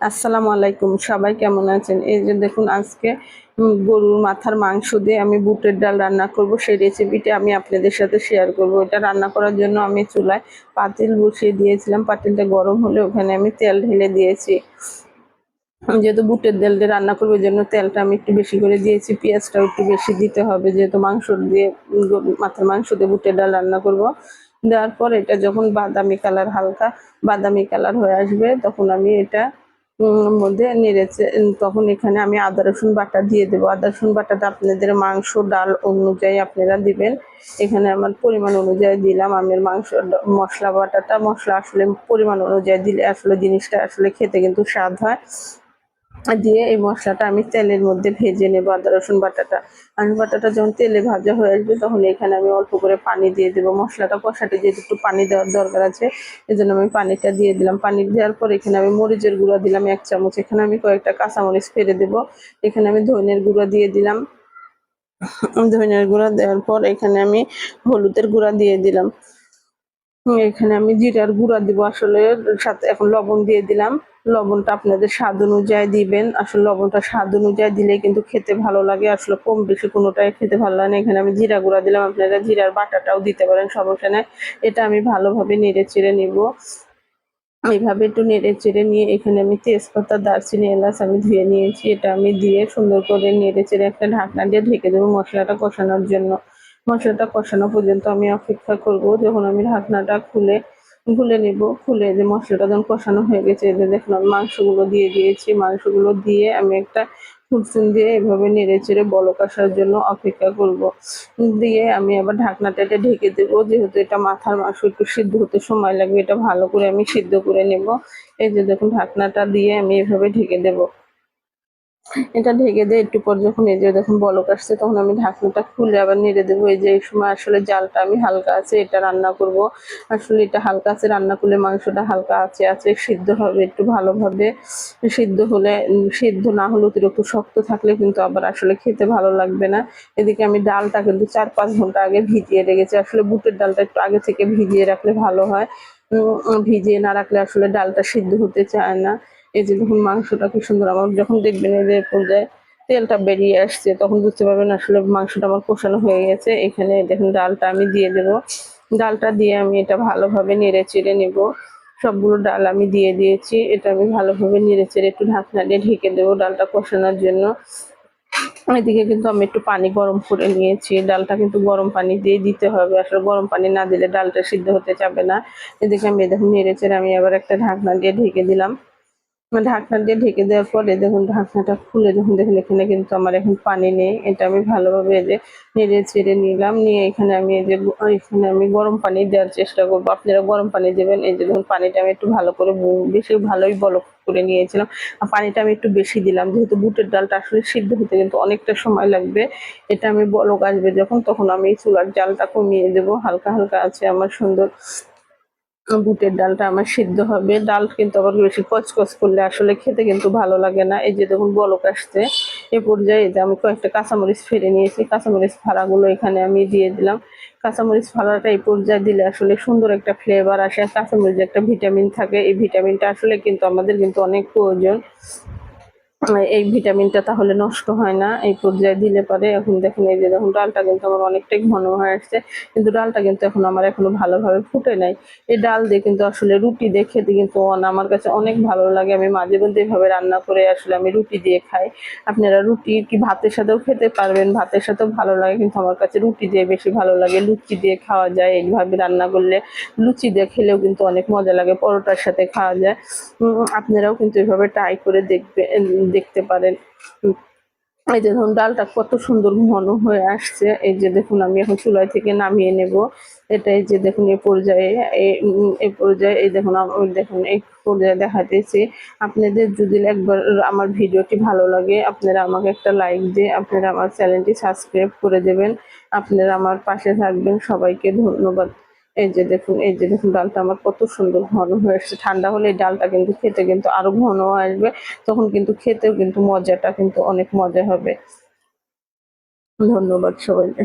আসসালামু আলাইকুম, সবাই কেমন আছেন? এই যে দেখুন, আজকে গরুর মাথার মাংস দিয়ে আমি বুটের ডাল রান্না করব। সেই রেসিপিটা আমি আপনাদের সাথে শেয়ার করব। এটা রান্না করার জন্য আমি চুলায় পাতিল বসিয়ে দিয়েছিলাম। পাতিলটা গরম হলে ওখানে আমি তেল ঢেলে দিয়েছি। যেহেতু বুটের ডাল দিয়ে রান্না করব জন্য তেলটা আমি একটু বেশি করে দিয়েছি। পেঁয়াজটাও একটু বেশি দিতে হবে, যেহেতু মাংস দিয়ে মাথার মাংস দিয়ে বুটের ডাল রান্না করব। দেওয়ার পর এটা যখন বাদামি কালার, হালকা বাদামি কালার হয়ে আসবে, তখন আমি এটা মধ্যে নেড়েছে তখন এখানে আমি আদা, রসুন বাটা দিয়ে দেবো। আদা, রসুন বাটাটা আপনাদের মাংস ডাল অনুযায়ী আপনারা দিবেন। এখানে আমার পরিমাণ অনুযায়ী দিলাম। আমি মাংস, মশলা বাটাটা, মশলা আসলে পরিমাণ অনুযায়ী দিলে আসলে জিনিসটা আসলে খেতে কিন্তু স্বাদ হয়। দিয়ে এই মশলাটা আমি তেলের মধ্যে ভেজে নেব আদা, রসুন বাটাটা। রসুন বাটাটা যখন তেলে ভাজা হয়ে আসবে, তখন এখানে আমি অল্প করে পানি দিয়ে দেবো। মশলাটা কষাতে যেহেতু একটু পানি দেওয়ার দরকার আছে এই জন্য আমি পানিটা দিয়ে দিলাম। পানি দেওয়ার পর এখানে আমি মরিচের গুঁড়া দিলাম এক চামচ। এখানে আমি কয়েকটা কাঁচামরিচ ফেলে দেবো। এখানে আমি ধনের গুঁড়া দিয়ে দিলাম। ধনের গুঁড়া দেওয়ার পর এখানে আমি হলুদের গুঁড়া দিয়ে দিলাম। এখানে আমি জিরার গুঁড়া দিব। আসলে সাথে এখন লবণ দিয়ে দিলাম। লবণটা আপনাদের স্বাদ অনুযায়ী দিবেন। আসলে লবণটা স্বাদ অনুযায়ী দিলে কিন্তু খেতে ভালো লাগে। আসলে কম বেশি কোনোটাই খেতে ভালো লাগে না। এখানে আমি জিরা গুঁড়া দিলাম। আপনারা জিরার বাটাটাও দিতে পারেন, সমস্যা নেই। এটা আমি ভালোভাবে নেড়ে চেড়ে নিব। এইভাবে একটু নেড়ে চেড়ে নিয়ে এখানে আমি তেজপাতা, দারচিনি, এলাচ আমি ধুয়ে নিয়েছি। এটা আমি দিয়ে সুন্দর করে নেড়ে চেড়ে একটা ঢাকনা দিয়ে ঢেকে দেবো মশলাটা কষানোর জন্য। মশলাটা কষানো পর্যন্ত আমি অপেক্ষা করব। যখন আমি ঢাকনাটা খুলে খুলে নিব, খুলে যে মশলাটা যখন কষানো হয়ে গেছে যে দেখুন আমি মাংসগুলো দিয়ে দিয়েছি। মাংসগুলো দিয়ে আমি একটা ফুটফুন দিয়ে এভাবে নেড়ে চেড়ে বলক আসার জন্য অপেক্ষা করব। দিয়ে আমি আবার ঢাকনাটা এটা ঢেকে দেবো, যেহেতু এটা মাথার মাংস, একটু সিদ্ধ হতে সময় লাগবে, এটা ভালো করে আমি সিদ্ধ করে নেব। এই যে দেখুন ঢাকনাটা দিয়ে আমি এভাবে ঢেকে দেবো। এটা ঢেকে দিয়ে, একটু পর যখন এই যে দেখুন বলক আসছে, তখন আমি ঢাকনাটা খুলে আবার নেড়ে দেবো। এই যে এই সময় আসলে জালটা আমি হালকা আছে, এটা রান্না করব। আসলে এটা হালকা আছে, রান্না করলে মাংসটা হালকা আছে আছে, সিদ্ধ হবে একটু ভালোভাবে। সিদ্ধ হলে সিদ্ধ না হলে অতিরিক্ত শক্ত থাকলে কিন্তু আবার আসলে খেতে ভালো লাগবে না। এদিকে আমি ডালটা কিন্তু চার পাঁচ ঘণ্টা আগে ভিজিয়ে রেখেছি। আসলে বুটের ডালটা একটু আগে থেকে ভিজিয়ে রাখলে ভালো হয়। ভিজিয়ে না রাখলে আসলে ডালটা সিদ্ধ হতে চায় না। এই যে দেখুন মাংসটা কি সুন্দর আমার যখন দেখবেন এই যে পর্যায়ে তেলটা বেরিয়ে আসছে, তখন বুঝতে পারবেন আসলে মাংসটা আমার কষানো হয়ে গেছে। এখানে দেখুন ডালটা আমি দিয়ে দেবো। ডালটা দিয়ে আমি এটা ভালোভাবে নেড়ে চেড়ে নেব। সবগুলো ডাল আমি দিয়ে দিয়েছি। এটা আমি ভালোভাবে নেড়ে চেড়ে একটু ঢাকনা দিয়ে ঢেকে দেবো ডালটা কষানোর জন্য। এদিকে কিন্তু আমি একটু পানি গরম করে নিয়েছি। ডালটা কিন্তু গরম পানি দিয়ে দিতে হবে। আসলে গরম পানি না দিলে ডালটা সিদ্ধ হতে যাবে না। এদিকে আমি দেখুন নেড়ে চেড়ে আমি আবার একটা ঢাকনা দিয়ে ঢেকে দিলাম। ঢাকনা দিয়ে ঢেকে দেওয়ার পরে দেখুন ঢাকনাটা খুলে যখন দেখুন এখানে কিন্তু আমার এখন পানি নেই। এটা আমি ভালোভাবে যে নেড়ে চেড়ে নিলাম, নিয়ে এখানে আমি এই যে এখানে আমি গরম পানি দেওয়ার চেষ্টা করব। আপনারা গরম পানি দেবেন, এই যে দেখুন পানিটা আমি একটু ভালো করে বেশি ভালোই বলক করে নিয়েছিলাম। আর পানিটা আমি একটু বেশি দিলাম, যেহেতু বুটের ডালটা আসলে সিদ্ধ হতে কিন্তু অনেকটা সময় লাগবে। এটা আমি বলক আসবে যখন, তখন আমি চুলার জালটা কমিয়ে দেবো। হালকা হালকা আছে আমার সুন্দর বুটের ডালটা আমার সিদ্ধ হবে। ডাল কিন্তু আবার বেশি কচকচ করলে আসলে খেতে কিন্তু ভালো লাগে না। এই যে দেখুন বলক আসছে। এ পর্যায়ে যে আমি কয়েকটা কাঁচামরিচ ফেলে নিয়েছি। কাঁচামরিচ ফাড়াগুলো এখানে আমি দিয়ে দিলাম। কাঁচামরিচ ফাড়াটা এই পর্যায়ে দিলে আসলে সুন্দর একটা ফ্লেভার আসে। কাঁচামরিচে একটা ভিটামিন থাকে। এই ভিটামিনটা আসলে কিন্তু আমাদের কিন্তু অনেক প্রয়োজন। এই ভিটামিনটা তাহলে নষ্ট হয় না, এই পর্যায়ে দিলে পরে এখন দেখেন এই যে দেখুন ডালটা কিন্তু আমার অনেকটাই ঘন হয়ে আসছে, কিন্তু ডালটা কিন্তু এখন আমার এখনও ভালোভাবে ফুটে নাই। এই ডাল দিয়ে কিন্তু আসলে রুটি দিয়ে খেতে কিন্তু আমার কাছে অনেক ভালো লাগে। আমি মাঝে মধ্যে এভাবে রান্না করে আসলে আমি রুটি দিয়ে খাই। আপনারা রুটি কি ভাতের সাথেও খেতে পারবেন, ভাতের সাথেও ভালো লাগে, কিন্তু আমার কাছে রুটি দিয়ে বেশি ভালো লাগে। লুচি দিয়ে খাওয়া যায়, এইভাবে রান্না করলে লুচি দিয়ে খেলেও কিন্তু অনেক মজা লাগে, পরোটার সাথে খাওয়া যায়। আপনারাও কিন্তু এভাবে ট্রাই করে দেখবে দেখতে পারেন। এই যে দেখুন ডালটা কত সুন্দর ঘন হয়ে আসছে। এই যে দেখুন, আমি এখন চুলাই থেকে নামিয়ে নেব। এটা এই যে দেখুন এই পর্যায়ে এই পর্যায়ে, এই দেখুন দেখুন, এই পর্যায়ে দেখাতেছি। আপনাদের যদি একবার আমার ভিডিওটি ভালো লাগে, আপনারা আমাকে একটা লাইক দিয়ে আপনারা আমার চ্যানেলটি সাবস্ক্রাইব করে দেবেন। আপনারা আমার পাশে থাকবেন। সবাইকে ধন্যবাদ। এই যে দেখুন, এই যে দেখুন, ডালটা আমার কত সুন্দর ঘন হয়ে আসছে ঠান্ডা হলে এই ডালটা কিন্তু খেতে কিন্তু আরও ঘন আসবে। তখন কিন্তু খেতেও কিন্তু মজাটা কিন্তু অনেক মজা হবে। ধন্যবাদ সবাইকে।